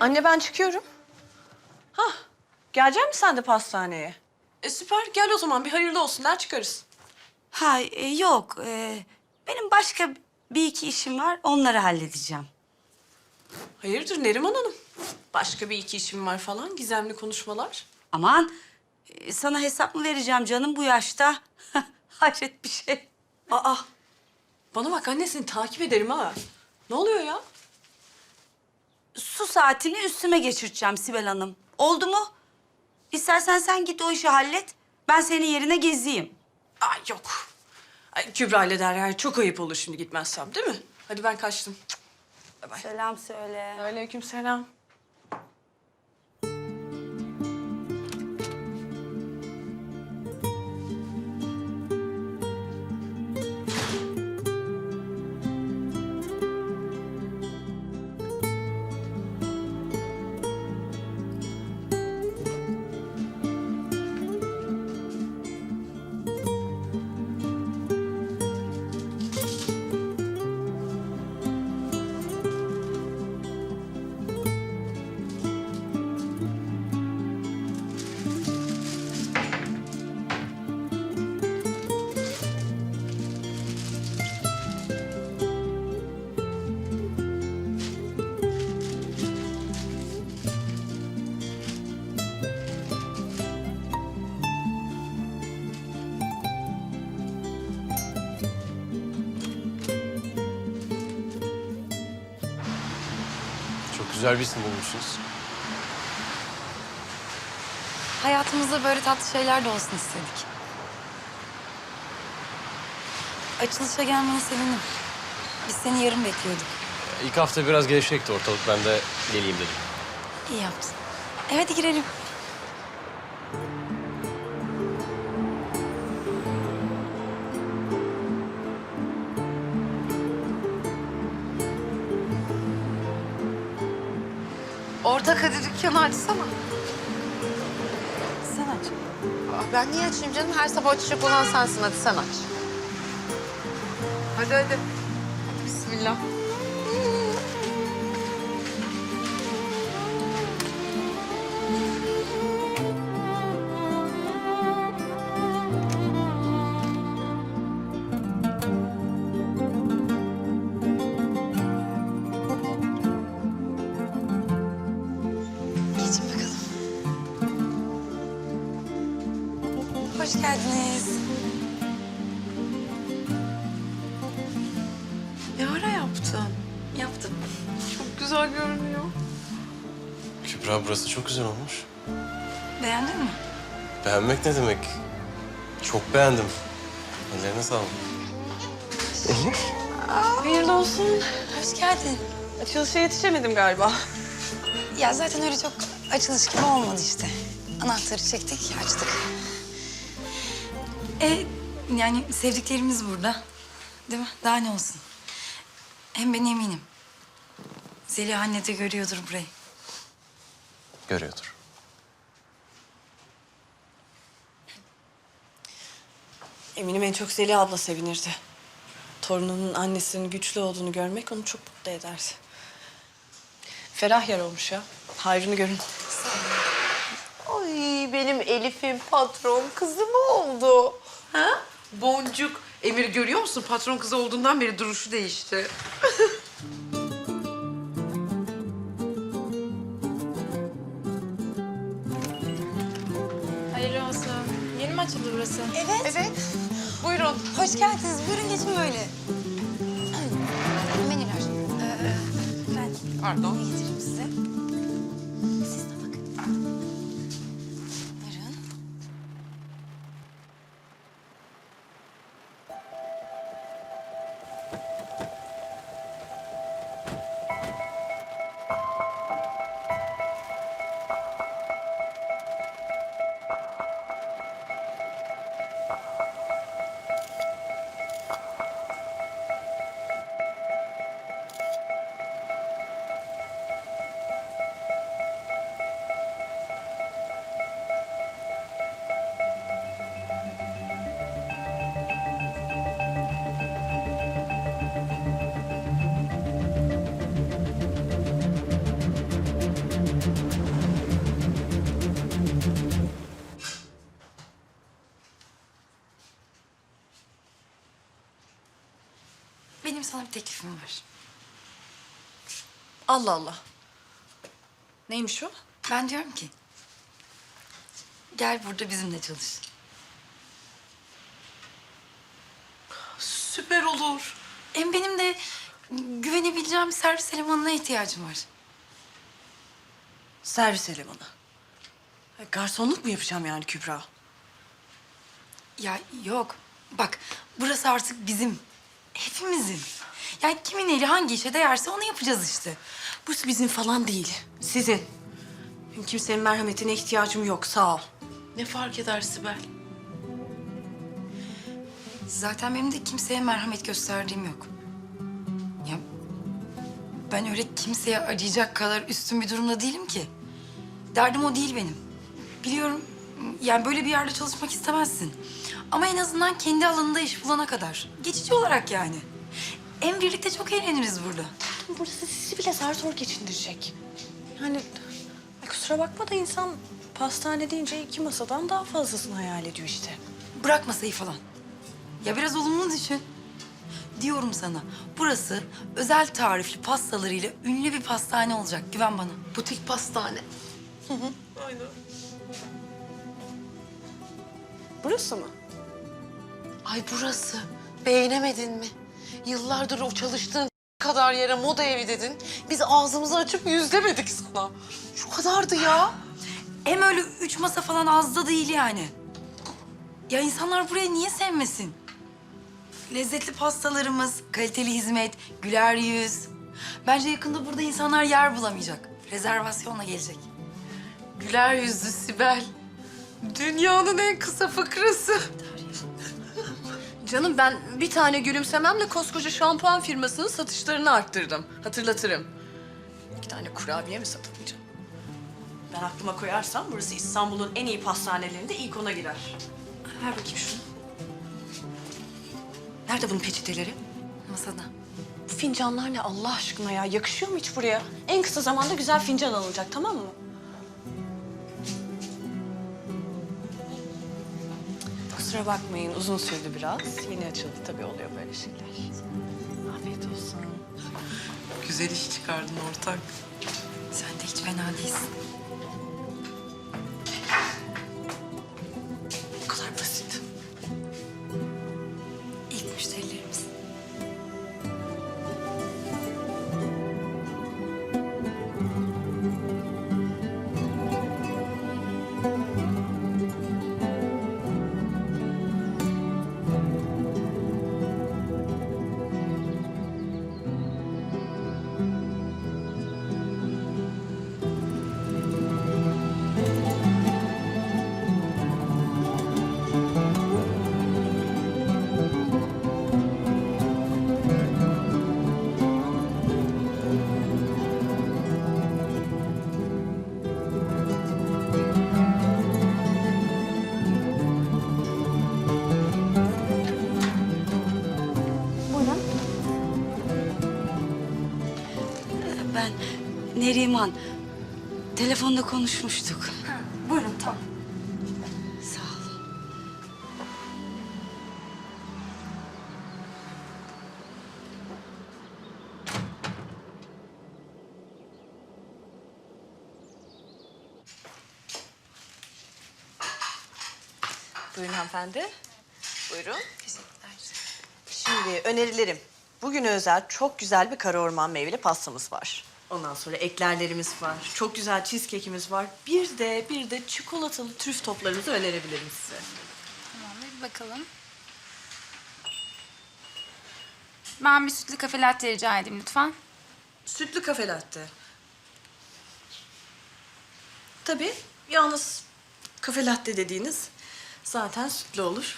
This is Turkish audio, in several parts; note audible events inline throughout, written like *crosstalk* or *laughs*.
Anne ben çıkıyorum. Hah, gelecek misin sen de pastaneye? E süper, gel o zaman bir hayırlı olsun der çıkarız. Ha e, yok. e, benim başka bir iki işim var. Onları halledeceğim. Hayırdır Neriman Hanım? Başka bir iki işim var falan, gizemli konuşmalar. Aman e, sana hesap mı vereceğim canım bu yaşta? *laughs* Hayret bir şey. Aa, bana bak anne seni takip ederim ha. Ne oluyor ya? Su saatini üstüme geçireceğim Sibel Hanım. Oldu mu? İstersen sen git o işi hallet. Ben senin yerine gezeyim. Ay yok. Ay, Kübra ile Derya çok ayıp olur şimdi gitmezsem değil mi? Hadi ben kaçtım. Bay bay. Selam söyle. Aleyküm selam. Güzel bir isim bulmuşsunuz. Hayatımızda böyle tatlı şeyler de olsun istedik. Açılışa gelmene sevindim. Biz seni yarın bekliyorduk. İlk hafta biraz gevşekti ortalık. Ben de geleyim dedim. İyi yaptın. E hadi girelim. Ortak hadi dükkanı açsana. Sen aç. Aa, ben niye açayım canım? Her sabah açacak olan sensin. Hadi sen aç. Hadi hadi. Bismillah. Hoş geldiniz. Ne ara yaptın? Yaptım. Çok güzel görünüyor. Kübra burası çok güzel olmuş. Beğendin mi? Beğenmek ne demek? Çok beğendim. Ellerine sağlık. Hayırlı olsun. Hoş geldin. Açılışa yetişemedim galiba. Ya zaten öyle çok açılış gibi olmadı işte. Anahtarı çektik, açtık. E yani sevdiklerimiz burada. Değil mi? Daha ne olsun? Hem ben eminim. Zeliha anne de görüyordur burayı. Görüyordur. Eminim en çok Zeliha abla sevinirdi. Torununun annesinin güçlü olduğunu görmek onu çok mutlu ederdi. Ferah yer olmuş ya. Hayrını görün. Elif'in patron kızı mı oldu? Ha? Boncuk. Emir görüyor musun? Patron kızı olduğundan beri duruşu değişti. *laughs* Hayırlı olsun. Yeni mi açıldı burası? Evet. Evet. Buyurun. Hoş geldiniz. Buyurun geçin böyle. *clears throat* Menüler. Ee, ben Pardon. getireyim size? Benim sana bir teklifim var. Allah Allah. Neymiş o? Ben diyorum ki... Gel burada bizimle çalış. Süper olur. Hem benim de güvenebileceğim bir servis elemanına ihtiyacım var. Servis elemanı. Garsonluk mu yapacağım yani Kübra? Ya yok. Bak burası artık bizim. Hepimizin. Yani kimin eli hangi işe değerse onu yapacağız işte. Burası bizim falan değil. Sizin. Benim kimsenin merhametine ihtiyacım yok. Sağ ol. Ne fark eder Sibel? Zaten benim de kimseye merhamet gösterdiğim yok. Ya ben öyle kimseye acıyacak kadar üstün bir durumda değilim ki. Derdim o değil benim. Biliyorum yani böyle bir yerde çalışmak istemezsin. Ama en azından kendi alanında iş bulana kadar. Geçici olarak yani. Hem birlikte çok eğleniriz burada. Burası sizi bile zar zor geçindirecek. Yani ay kusura bakma da insan pastane deyince iki masadan daha fazlasını hayal ediyor işte. Bırak masayı falan. Ya biraz olumlu düşün. Diyorum sana, burası özel tarifli pastalarıyla ünlü bir pastane olacak. Güven bana. Butik pastane. Aynen. Burası mı? Ay burası. Beğenemedin mi? Yıllardır o çalıştığın kadar yere moda evi dedin. Biz ağzımızı açıp yüz demedik sana. Şu kadardı ya. Hem öyle üç masa falan az da değil yani. Ya insanlar burayı niye sevmesin? Lezzetli pastalarımız, kaliteli hizmet, güler yüz. Bence yakında burada insanlar yer bulamayacak. Rezervasyonla gelecek. Güler yüzlü Sibel. Dünyanın en kısa fıkrası. Canım ben bir tane gülümsememle koskoca şampuan firmasının satışlarını arttırdım. Hatırlatırım. İki tane kurabiye mi satamayacağım? Ben aklıma koyarsam burası İstanbul'un en iyi pastanelerinde ilk ona girer. Ver bakayım şunu. Nerede bunun peçeteleri? Masada. Bu fincanlar ne Allah aşkına ya? Yakışıyor mu hiç buraya? En kısa zamanda güzel fincan alınacak tamam mı? Kusura bakmayın uzun sürdü biraz. Yeni açıldı tabii oluyor böyle şeyler. Afiyet olsun. Güzel iş çıkardın ortak. Sen de hiç fena değilsin. Ben Neriman. Telefonda konuşmuştuk. Buyurun tamam. Sağ ol. Buyurun hanımefendi. Buyurun. Teşekkürler. Şimdi önerilerim. Bugüne özel çok güzel bir kara orman meyveli pastamız var. Ondan sonra eklerlerimiz var. Çok güzel cheesecake'imiz var. Bir de bir de çikolatalı trüf toplarımızı önerebilirim size. Tamam bir bakalım. Ben bir sütlü kafe latte rica edeyim lütfen. Sütlü kafe latte. Tabii yalnız kafe latte dediğiniz zaten sütlü olur.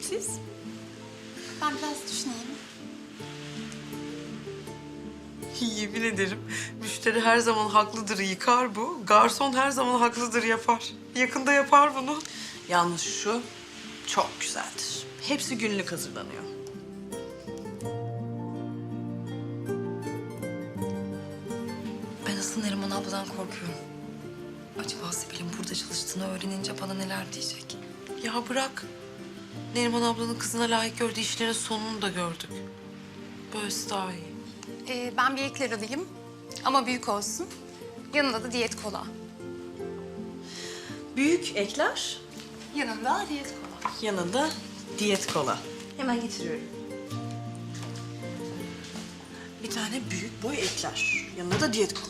Siz? Ben biraz düşüneyim. Yemin ederim müşteri her zaman haklıdır yıkar bu. Garson her zaman haklıdır yapar. Yakında yapar bunu. Yalnız şu çok güzeldir. Hepsi günlük hazırlanıyor. Ben asıl Neriman abladan korkuyorum. Acaba Sibel'in burada çalıştığını öğrenince bana neler diyecek? Ya bırak. Neriman ablanın kızına layık gördüğü işlerin sonunu da gördük. Böylesi daha iyi. Ee, ben bir ekler alayım ama büyük olsun. Yanında da diyet kola. Büyük ekler, Yanında diyet kola. yanında diyet kola. Hemen getiriyorum. Bir tane büyük boy ekler, yanında da diyet kola.